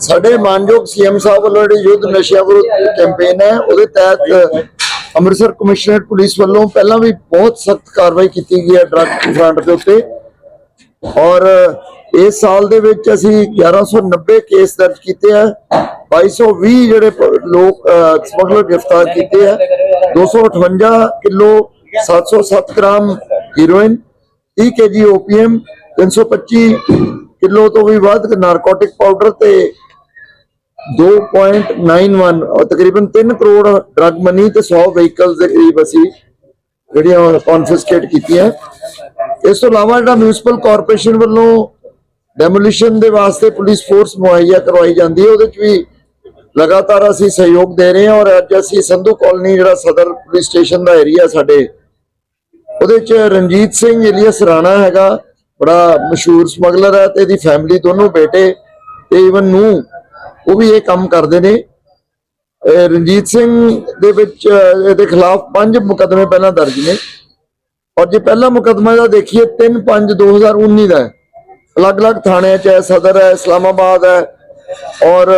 ਸਾਡੇ ਮਾਨਯੋਗ ਸੀਐਮ ਸਾਹਿਬ ਵੱਲੋਂ ਜਿਹੜੀ ਯੁੱਧ ਨਸ਼ਿਆਂ ਵਿਰੁੱਧ ਕੈਂਪੇਨ ਹੈ, ਉਹਦੇ ਤਹਿਤ ਅੰਮ੍ਰਿਤਸਰ ਕਮਿਸ਼ਨਰੇਟ ਪੁਲਿਸ ਵੱਲੋਂ ਪਹਿਲਾਂ ਵੀ ਬਹੁਤ ਸਖਤ ਕਾਰਵਾਈ ਕੀਤੀ ਗਈ ਹੈ ਡਰੱਗ ਫਰੰਟ ਦੇ ਉੱਤੇ। ਔਰ ਇਸ ਸਾਲ ਦੇ ਵਿੱਚ ਅਸੀਂ 1190 ਕੇਸ ਦਰਜ ਕੀਤੇ ਆ 2220 ਜਿਹੜੇ ਲੋਕ ਸਮਗਲਰ ਗ੍ਰਿਫਤਾਰ ਕੀਤੇ ਆ 258 kilo 707 gram heroin 30 KG opium 325 kilo ਤੋਂ ਵੀ ਵੱਧ ਨਾਰਕੋਟਿਕ ਪਾਊਡਰ ਤੇ 2.91 ਔਰ ਤਕਰੀਬਨ 3 ਕਰੋੜ ਡਰਗ ਮਨੀ ਤੇ 100 ਵਹੀਕਲਸ ਦੇ ਕਰੀਬ ਅਸੀਂ ਜਿਹੜੀਆਂ ਕਨਫਿਸਕੇਟ ਕੀਤੀਆਂ। ਇਸ ਤੋਂ ਇਲਾਵਾ ਜਿਹੜਾ ਮਿਊਨਿਸਪਲ ਕਾਰਪੋਰੇਸ਼ਨ ਵੱਲੋਂ ਡੈਮੋਲੀਸ਼ਨ ਦੇ ਵਾਸਤੇ ਪੁਲਿਸ ਫੋਰਸ ਮੁਹੱਈਆ ਕਰਵਾਈ ਜਾਂਦੀ ਹੈ, ਉਹਦੇ ਵਿੱਚ ਵੀ ਲਗਾਤਾਰ ਅਸੀਂ ਸਹਿਯੋਗ ਦੇ ਰਹੇ ਹਾਂ ਔਰ ਅੱਜ ਅਸੀਂ ਸੰਧੂ ਕਾਲੋਨੀ ਜਿਹੜਾ ਸਦਰ ਪੁਲਿਸ ਸਟੇਸ਼ਨ ਦਾ ਏਰੀਆ ਸਾਡੇ, ਉਹਦੇ ਚ ਰਣਜੀਤ ਸਿੰਘ ਇਲੀਅਸ ਰਾਣਾ ਹੈਗਾ, ਬੜਾ ਮਸ਼ਹੂਰ ਸਮਗਲਰ ਹੈ ਤੇ ਇਹਦੀ ਫੈਮਿਲੀ ਦੋਨੋਂ ਬੇਟੇ ਤੇ ਇਵਨ ਨੂੰ ਉਹ ਵੀ ਇਹ ਕੰਮ ਕਰਦੇ ਨੇ। ਰਣਜੀਤ ਸਿੰਘ ਦੇ ਵਿੱਚ ਇਹਦੇ ਖਿਲਾਫ ਪੰਜ ਮੁਕੱਦਮੇ ਪਹਿਲਾਂ ਦਰਜ ਨੇ। ਔਰ ਜੇ ਪਹਿਲਾ ਮੁਕੱਦਮਾ ਦਾ ਦੇਖੀਏ 3/5/2019 ਦਾ ਹੈ। ਅਲੱਗ-ਅਲੱਗ ਥਾਣਿਆਂ 'ਚ ਹੈ, ਸਦਰ ਹੈ, ਇਸਲਾਮਾਬਾਦ ਹੈ। ਔਰ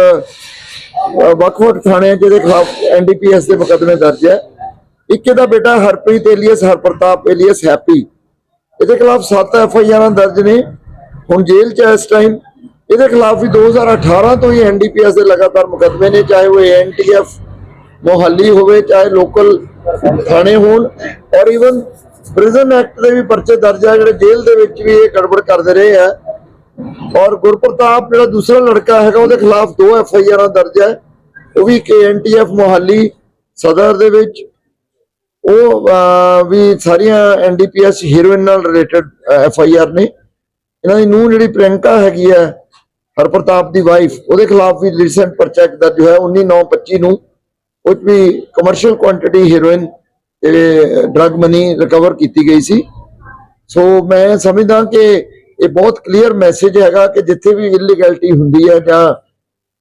ਵੱਖ-ਵੱਖ ਥਾਣਿਆਂ 'ਚ ਇਹਦੇ ਖਿਲਾਫ ਐਨਡੀਪੀਐਸ ਦੇ ਮੁਕੱਦਮੇ ਦਰਜ ਹੈ। ਇੱਕ ਇਹਦਾ ਬੇਟਾ Harpreet alias, Harpartap alias Happy. ਇਹਦੇ ਖਿਲਾਫ 7 ਐਫ ਆਈ ਆਰਾਂ ਦਰਜ ਨੇ। ਹੁਣ ਜੇਲ੍ਹ 'ਚ ਹੈ ਇਸ ਟਾਈਮ ਇਹਦੇ ਖਿਲਾਫ ਵੀ 2018 ਤੋਂ ਹੀ ਐਨਡੀਪੀਐਸ ਦੇ ਲਗਾਤਾਰ ਮੁਕੱਦਮੇ ਨੇ, ਚਾਹੇ ਉਹ ਐਨਟੀਐਫ ਮੋਹਾਲੀ ਹੋਵੇ, ਚਾਹੇ ਲੋਕਲ ਥਾਣੇ ਹੋਣ, ਔਰ ਇਵਨ ਪ੍ਰਿਜ਼ਨ ਐਕਟ ਦੇ ਵੀ ਪਰਚੇ ਦਰਜ ਆ, ਜਿਹੜੇ ਜੇਲ੍ਹ ਦੇ ਵਿੱਚ ਵੀ ਇਹ ਗੜਬੜ ਕਰਦੇ ਰਹੇ ਆ। ਔਰ ਗੁਰਪ੍ਰਤਾਪ, ਜਿਹੜਾ ਦੂਸਰਾ ਲੜਕਾ ਹੈਗਾ, ਉਹਦੇ ਖਿਲਾਫ ਦੋ ਐਫ ਆਈ ਆਰਾਂ ਦਰਜ ਹੈ ਉਹ ਵੀ ਕੇ ਮੋਹਾਲੀ ਸਦਰ ਦੇ ਵਿੱਚ। ਉਹ ਵੀ ਸਾਰੀਆਂ ਐਨਡੀਪੀਐਸ ਹੀਰੋਇਨ ਨਾਲ ਰਿਲੇਟਡ ਐਫ ਆਈ ਆਰ ਨੇ। ਇਹਨਾਂ ਦੀ ਨੂੰਹ ਜਿਹੜੀ ਪ੍ਰਿਯੰਕਾ ਹੈਗੀ ਹੈ ਹਰਪ੍ਰਤਾਪ ਦੀ ਵਾਈਫ ਉਹਦੇ ਖਿਲਾਫ ਵੀ ਰੀਸੈਂਟ ਪਰਚਾ ਇੱਕ ਦਰਜ ਹੋਇਆ 19/9/25 ਨੂੰ ਉਹ ਵੀ ਕਮਰਸ਼ੀਅਲ ਕੁਆਂਟੀਟੀ ਹੀਰੋਇਨ ਤੇ ਡਰਗ ਮਨੀ ਰਿਕਵਰ ਕੀਤੀ ਗਈ ਸੀ। ਸੋ ਮੈਂ ਸਮਝਦਾ ਕਿ ਇਹ ਬਹੁਤ ਕਲੀਅਰ ਮੈਸੇਜ ਹੈਗਾ ਕਿ ਜਿੱਥੇ ਵੀ ਇਲੀਗੈਲਿਟੀ ਹੁੰਦੀ ਹੈ ਜਾਂ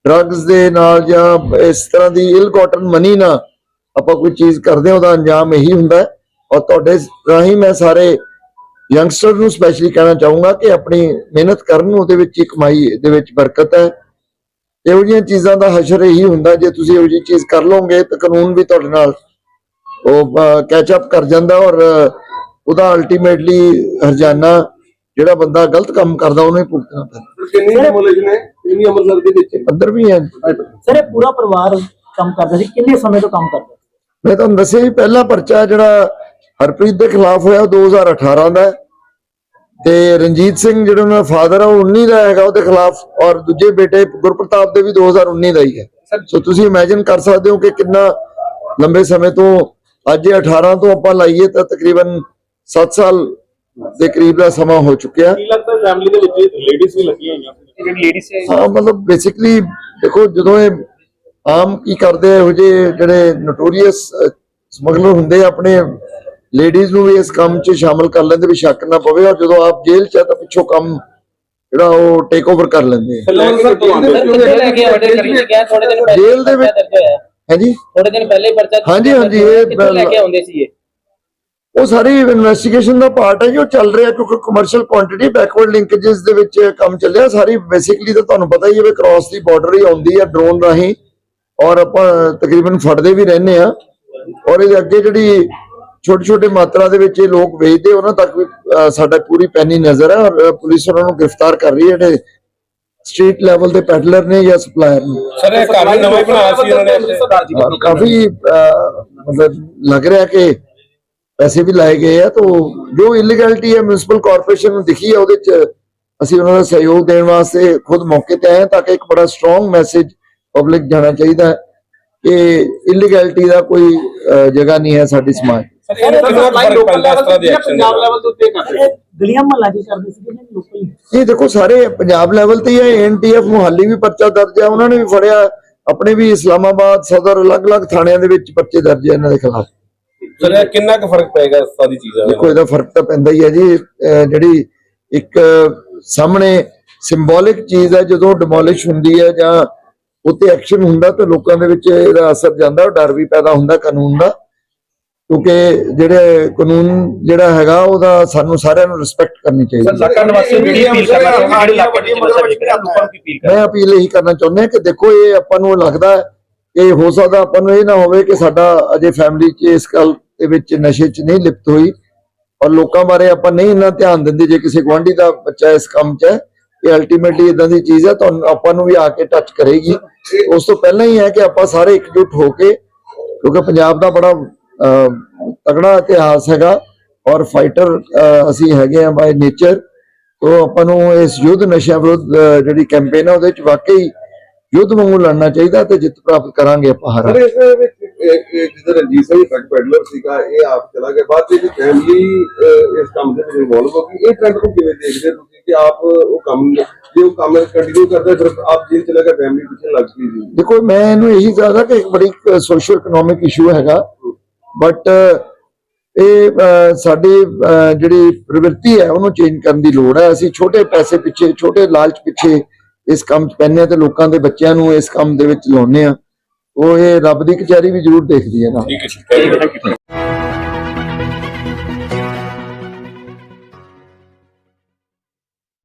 ਡਰੱਗਸ ਦੇ ਨਾਲ ਜਾਂ ਇਸ ਤਰ੍ਹਾਂ ਦੀ ਇਲ ਗੋਟਨ ਮਨੀ ਨਾਲ ਆਪਾਂ ਕੋਈ ਚੀਜ਼ ਕਰਦੇ ਹਾਂ, ਉਹਦਾ ਅੰਜਾਮ ਇਹੀ ਹੁੰਦਾ ਔਰ ਤੁਹਾਡੇ ਰਾਹੀਂ ਮੈਂ ਸਾਰੇ ਯੰਗਸਟਰ ਨੂੰ ਸਪੈਸ਼ਲੀ ਕਹਿਣਾ ਚਾਹੂੰਗਾ ਕਿ ਆਪਣੀ ਮਿਹਨਤ ਕਰਨ ਉਹਦੇ ਵਿੱਚ ਹੀ ਕਮਾਈ ਦੇ ਵਿੱਚ ਬਰਕਤ ਹੈ। ਇਹੋ ਜਿਹੀਆਂ ਚੀਜ਼ਾਂ ਦਾ ਹਸ਼ਰ ਇਹੀ ਹੁੰਦਾ ਜੇ ਤੁਸੀਂ ਇਹੋ ਜਿਹੀ ਚੀਜ਼ ਕਰ ਲਓਗੇ ਤਾਂ ਕਾਨੂੰਨ ਵੀ ਤੁਹਾਡੇ ਨਾਲ ਉਹ ਕੈਚ ਅਪ ਕਰ ਜਾਂਦਾ ਔਰ ਉਹਦਾ ਅਲਟੀਮੇਟਲੀ ਹਰਜਾਨਾ ਜਿਹੜਾ ਬੰਦਾ ਗਲਤ ਕੰਮ ਕਰਦਾ ਉਹਨੂੰ ਹੀ ਭੁਗਤਣਾ ਪੈਂਦਾ। ਕਿੰਨੀ ਡਿਮੋਲੇਸ਼ਨ ਹੈ ਕਿੰਨੀ ਅੰਮ੍ਰਿਤਸਰ ਦੇ ਵਿੱਚ? ਅੰਦਰ ਵੀ ਹੈ ਸਰ ਇਹ ਪੂਰਾ ਪਰਿਵਾਰ ਕੰਮ ਕਰਦਾ ਸੀ ਕਿੰਨੇ ਸਮੇਂ ਤੋਂ ਕੰਮ ਕਰਦਾ ਮੈਂ ਤੁਹਾਨੂੰ ਦੱਸਿਆ ਜੀ ਪਹਿਲਾ ਪਰਚਾ ਜਿਹੜਾ ਹਰਪ੍ਰੀਤ ਦੇ ਖਿਲਾਫ ਹੋਇਆ ਉਹ 2018 ਦਾ ਤੇ ਰਣਜੀਤ ਸਿੰਘ ਜਿਹੜਾ ਉਹਨਾਂ ਦਾ ਫਾਦਰ ਆ ਉਹ 19 ਦਾ ਹੈਗਾ ਉਹਦੇ ਖਿਲਾਫ ਔਰ ਦੂਜੇ ਬੇਟੇ ਗੁਰਪ੍ਰਤਾਪ ਦੇ ਵੀ 2019 ਦਾ ਹੀ ਹੈ। ਸੋ ਤੁਸੀਂ ਇਮੇਜਿਨ ਕਰ ਸਕਦੇ ਹੋ ਕਿ ਕਿੰਨਾ ਲੰਬੇ ਸਮੇਂ ਤੋਂ ਅੱਜ ਇਹ 18 ਤੋਂ ਆਪਾਂ ਲਾਈਏ ਤਾਂ ਤਕਰੀਬਨ 7 ਸਾਲ ਦੇ ਕਰੀਬ ਦਾ ਸਮਾਂ ਹੋ ਚੁੱਕਿਆ। ਕੀ ਲੱਗਦਾ ਫੈਮਿਲੀ ਦੇ ਵਿੱਚ ਲੇਡੀਜ਼ ਵੀ ਲੱਗੀਆਂ ਹੋਈਆਂ ਲੇਡੀਜ਼ ਹੈ। ਮਤਲਬ ਬੇਸਿਕਲੀ ਦੇਖੋ ਜਦੋਂ ਇਹ ਆਮ ਕੀ ਕਰਦੇ ਇਹੋ ਜਿਹੇ ਜਿਹੜੇ ਨੋਟੋਰੀਅਸ ਸਮਗਲਰ ਹੁੰਦੇ ਆਪਣੇ ਲੇਡੀਜ਼ ਨੂੰ ਵੀ ਇਸ ਕੰਮ 'ਚ ਸ਼ਾਮਲ ਕਰ ਲੈਂਦੇ ਵੀ ਸ਼ੱਕ ਨਾ ਪਵੇ ਔਰ ਜਦੋਂ ਆਪ ਜੇਲ੍ਹ 'ਚ ਆ ਤਾਂ ਪਿੱਛੋਂ ਕੰਮ ਜਿਹੜਾ ਉਹ ਟੇਕ ਓਵਰ ਕਰ ਲੈਂਦੇ ਆ। ਜੇਲ੍ਹ ਦੇ ਵਿੱਚ- ਹਾਂਜੀ? ਥੋੜੇ ਦਿਨ ਪਹਿਲੇ ਪਰਚਾ ਹਾਂਜੀ, ਹਾਂਜੀ, ਇਹ ਲੈ ਕੇ ਆਉਂਦੇ ਸੀ ਇਹ? ਉਹ ਸਾਰੀ ਇਨਵੈਸਟੀਗੇਸ਼ਨ ਦਾ ਪਾਰਟ ਹੈ ਜੋ ਚੱਲ ਰਿਹਾ ਕਿਉਂਕਿ ਕਮਰਸ਼ੀਅਲ ਕੁਆਂਟੀਟੀ ਬੈਕਵਰਡ ਲਿੰਕੇजेस ਦੇ ਵਿੱਚ ਕੰਮ ਚੱਲਿਆ। ਸਾਰੀ ਬੇਸਿਕਲੀ ਤਾਂ ਤੁਹਾਨੂੰ ਪਤਾ ਹੀ ਹੈ ਵੀ ਕ੍ਰਾਸ ਦੀ ਬਾਰਡਰ ਹੀ ਆਉਂਦੀ ਹੈ ਡਰੋਨ ਰਾਹੀਂ ਔਰ ਆਪਾਂ ਤਕਰੀਬਨ ਫੜਦੇ ਵੀ ਰਹਿੰਦੇ ਆ ਔਰ ਇਹਦੇ ਅੱਗੇ ਜਿਹੜੀ ਛੋਟੇ ਛੋਟੇ ਮਾਤਰਾ ਦੇ ਵਿੱਚ ਇਹ ਲੋਕ ਵੇਚਦੇ ਉਹਨਾਂ ਤੱਕ ਵੀ ਸਾਡਾ ਪੂਰੀ ਪੈਨੀ ਨਜ਼ਰ ਹੈ ਔਰ ਪੁਲਿਸ ਉਹਨਾਂ ਨੂੰ ਗ੍ਰਿਫਤਾਰ ਕਰ ਰਹੀ ਹੈ ਜਿਹੜੇ ਸਟਰੀਟ ਲੈਵਲ ਦੇ ਪੈਡਲਰ ਨੇ ਜਾਂ ਸਪਲਾਇਰ ਨੇ। ਸਰ ਇਹ ਵੀ ਨਵਾਂ ਹੀ ਬਣਾਇਆ ਸੀ ਇਹਨਾਂ ਨੇ ਕਾਫੀ ਮਤਲਬ ਲੱਗ ਰਿਹਾ ਕਿ ਪੈਸੇ ਵੀ ਲਾਏ ਗਏ ਆ ਤਾਂ ਜੋ ਇਲੀਗੈਲਿਟੀ ਹੈ ਮਿਊਨਿਸਪਲ ਕਾਰਪੋਰੇਸ਼ਨ ਨੂੰ ਦਿਖੀ ਹੈ ਉਹਦੇ ਚ ਅਸੀਂ ਉਹਨਾਂ ਦਾ ਸਹਿਯੋਗ ਦੇਣ ਵਾਸਤੇ ਖੁਦ ਮੌਕੇ ਤੇ ਆਏ ਤਾਂ ਕਿ ਇੱਕ ਬੜਾ ਸਟਰੋਂਗ ਮੈਸੇਜ ਪਬਲਿਕ ਜਾਣਾ ਚਾਹੀਦਾ ਹੈ ਕਿ ਇਲੀਗੈਲਿਟੀ ਦਾ ਕੋਈ ਜਗ੍ਹਾ ਨਹੀਂ ਹੈ ਸਾਡੀ ਸਮਾਜ। ਗਲੀਆਂ ਮਹੱਲਾ ਜੀ ਕਰਦੇ ਸੀ ਕਿ ਲੋਕਲ ਇਹ ਦੇਖੋ ਸਾਰੇ ਪੰਜਾਬ ਲੈਵਲ ਤੇ ਹੀ ਹੈ ਐਨਟੀਐਫ ਮੁਹਾਲੀ ਵੀ ਪਰਚਾ ਦਰਜ ਹੈ ਉਹਨਾਂ ਨੇ ਵੀ ਫੜਿਆ। ਆਪਣੇ ਵੀ ਇਸਲਾਮਾਬਾਦ ਸਦਰ ਅਲੱਗ-ਅਲੱਗ ਥਾਣਿਆਂ ਦੇ ਵਿੱਚ ਪਰਚੇ ਦਰਜ ਹੈ ਇਹਨਾਂ ਦੇ ਖਿਲਾਫ। ਸਰ ਇਹ ਕਿੰਨਾ ਕੁ ਫ਼ਰਕ ਪਏਗਾ ਇਸ ਸਾਰੀ ਚੀਜ਼ਾਂ ਦਾ? ਦੇਖੋ ਇਹਦਾ ਫ਼ਰਕ ਤਾਂ ਪੈਂਦਾ ਹੀ ਹੈ ਜੀ। ਅਹ ਜਿਹੜੀ ਇੱਕ ਸਾਹਮਣੇ ਸਿੰਬੋਲਿਕ ਚੀਜ਼ ਹੈ ਜਦੋਂ ਡਿਮੋਲਿਸ਼ ਹੁੰਦੀ ਹੈ ਜਾਂ ਉੱਤੇ ਐਕਸ਼ਨ ਹੁੰਦਾ ਤਾਂ ਲੋਕਾਂ ਦੇ ਵਿੱਚ ਇਹਦਾ ਅਸਰ ਜਾਂਦਾ ਡਰ ਵੀ ਪੈਦਾ ਹੁੰਦਾ ਕਾਨੂੰਨ ਦਾ। ਕਿਉਂਕਿ ਜਿਹੜੇ ਕਾਨੂੰਨ ਜਿਹੜਾ ਹੈਗਾ ਉਹਦਾ ਸਾਨੂੰ ਸਾਰਿਆਂ ਨੂੰ ਰਿਸਪੈਕਟ ਕਰਨੀ ਚਾਹੀਦੀ ਹੈ। ਨਿਵਾਸੀਆਂ ਨੂੰ ਜਿਹੜੀ ਅਪੀਲ ਕਰਨਾ ਚਾਹੁੰਦੇ ਜਿਹੜੇ ਇਲਾਕੇ ਰਿਹਾ ਲੋਕਾਂ ਨੂੰ ਅਪੀਲ ਕਰਨਾ ਮੈਂ ਅਪੀਲ ਇਹੀ ਕਰਨਾ ਚਾਹੁੰਦਾ ਕਿ ਦੇਖੋ ਇਹ ਆਪਾਂ ਨੂੰ ਲੱਗਦਾ ਹੈ ਕਿ ਹੋ ਸਕਦਾ ਆਪਾਂ ਨੂੰ ਇਹ ਨਾ ਹੋਵੇ ਕਿ ਸਾਡਾ ਅਜੇ ਫੈਮਿਲੀ 'ਚ ਇਸ ਗੱਲ ਦੇ ਵਿੱਚ ਨਸ਼ੇ 'ਚ ਨਹੀਂ ਲਿਪਤ ਹੋਈ। ਔਰ ਲੋਕਾਂ ਬਾਰੇ ਆਪਾਂ ਨਹੀਂ ਇੰਨਾ ਧਿਆਨ ਦਿੰਦੇ ਜੇ ਕਿਸੇ ਗੁਆਂਢੀ ਦਾ ਬੱਚਾ ਇਸ ਕੰਮ 'ਚ ਹੈ ਇਹ ਅਲਟੀਮੇਟਲੀ ਇਦਾਂ ਦੀ ਚੀਜ਼ ਹੈ ਤੁਹਾਨੂੰ ਆਪਾਂ ਨੂੰ ਵੀ ਆ ਕੇ ਟੱਚ ਕਰੇਗੀ। ਉਸ ਤੋਂ ਪਹਿਲਾਂ ਹੀ ਹੈ ਕਿ ਆਪਾਂ ਸਾਰੇ ਇਕਜੁੱਟ ਹੋ ਕੇ ਕਿਉਂਕਿ ਪੰਜਾਬ ਦਾ ਬੜਾ ਤਗੜਾ ਇਤਿਹਾਸ ਹੈਗਾ ਔਰ ਫਾਈਟਰ ਅਸੀਂ ਹੈਗੇ ਆ ਬਾਈ ਨੇਚਰ ਤੋਂ ਆਪਾਂ ਨੂੰ ਇਸ ਯੁੱਧ ਨਸ਼ਿਆਂ ਵਿਰੁੱਧ ਜਿਹੜੀ ਕੈਂਪੇਨ ਹੈ ਉਹਦੇ ਵਿੱਚ ਵਾਕਈ ਯੁੱਧ ਵਾਂਗੂ ਲੜਨਾ ਚਾਹੀਦਾ ਤੇ ਜਿੱਤ ਪ੍ਰਾਪਤ ਕਰਾਂਗੇ ਆਪਾਂ ਹਰਾ ਇਸ ਵਿੱਚ ਜਿਹੜਾ ਰਣਜੀਤ ਸਿੰਘ ਟਰੱਕ ਪੈਡਲਰ ਸੀਗਾ ਇਹ ਆਪ ਚਲਾ ਗਿਆ। ਬਾਅਦ ਵਿੱਚ ਫੈਮਿਲੀ ਇਸ ਕੰਮ ਦੇ ਵਿੱਚ ਇਨਵੋਲਵ ਹੋ ਗਈ। ਇਹ ਟ੍ਰੈਂਡ ਨੂੰ ਕਿਵੇਂ ਦੇਖਦੇ ਤੁਸੀਂ ਕਿ ਆਪ ਉਹ ਕੰਮ ਜੇ ਉਹ ਕੰਮ ਕੰਟੀਨਿਊ ਕਰਦੇ ਫਿਰ ਆਪ ਜੇਲ੍ਹ ਚਲਾ ਗਿਆ ਫੈਮਿਲੀ ਪਿੱਛੇ ਲੱਗ ਗਈ ਜੀ? ਦੇਖੋ ਮੈਂ ਇਹਨੂੰ ਇਹੀ ਕਹਾਂਗਾ ਕਿ ਇੱਕ ਬੜੀ ਸੋਸ਼ਲ ਇਕਨੋਮਿਕ ਇਸ਼ੂ ਹੈਗਾ। ਬਟ ਇਹ ਸਾਡੀ ਅਹ, ਜਿਹੜੀ ਪ੍ਰਵਿਰਤੀ ਹੈ ਉਹਨੂੰ ਚੇਂਜ ਕਰਨ ਦੀ ਲੋੜ ਹੈ। ਅਸੀਂ ਛੋਟੇ ਪੈਸੇ ਪਿੱਛੇ ਛੋਟੇ ਲਾਲਚ ਪਿੱਛੇ ਇਸ ਕੰਮ 'ਚ ਪੈਂਦੇ ਹਾਂ ਤੇ ਲੋਕਾਂ ਦੇ ਬੱਚਿਆਂ ਨੂੰ ਇਸ ਕੰਮ ਦੇ ਵਿੱਚ ਲਾਉਂਦੇ ਆ ਉਹ ਇਹ ਰੱਬ ਦੀ ਕਚਹਿਰੀ ਵੀ ਜ਼ਰੂਰ ਦੇਖਦੀ ਹੈ ਨਾ। ਠੀਕ ਹੈ